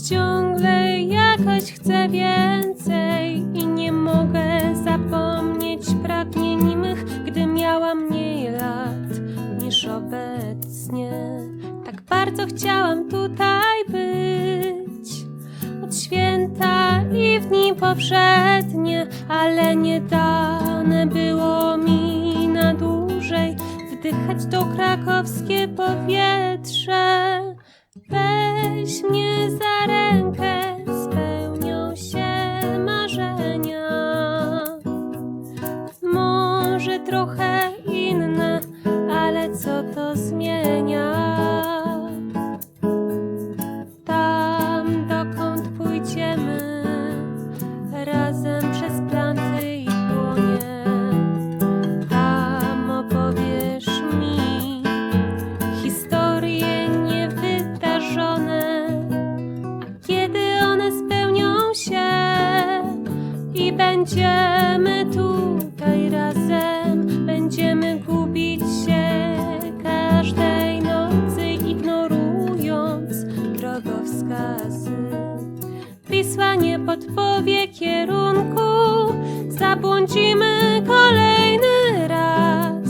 ciągle jakoś chcę więcej i nie mogę zapomnieć pragnień mych, gdy miałam mniej lat niż obecnie. Tak bardzo chciałam tutaj być od święta i w dni powszednie, ale nie dane było mi na dłużej wdychać to krakowskie powietrze. Weź mnie za trochę inne, ale co to zmienia? Tam, dokąd pójdziemy, razem przez planty i płonie. Tam opowiesz mi historie niewydarzone. A kiedy one spełnią się i będziemy tutaj razem, drogowskazy. Wisła nie podpowie kierunku, zabłądzimy kolejny raz.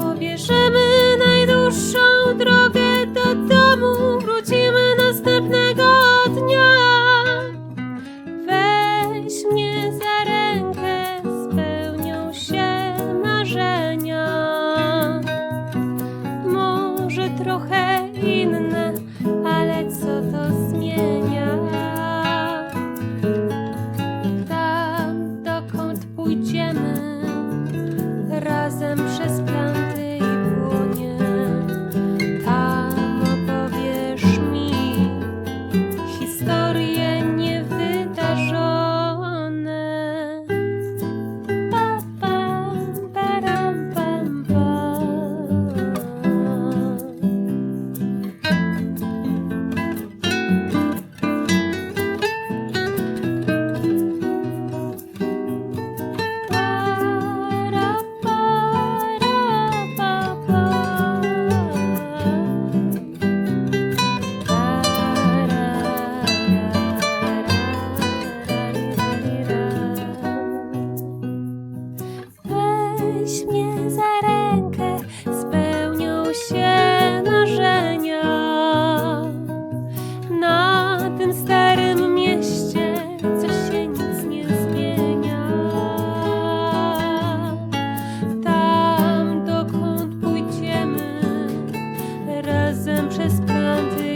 Pobierzemy najdłuższą drogę do domu, wrócimy następnego dnia. Weź mnie za rękę, spełnią się marzenia. Może trochę inne, Weź mnie za rękę, spełnią się marzenia. Na tym starym mieście, co się nic nie zmienia. Tam, dokąd pójdziemy, razem przez planty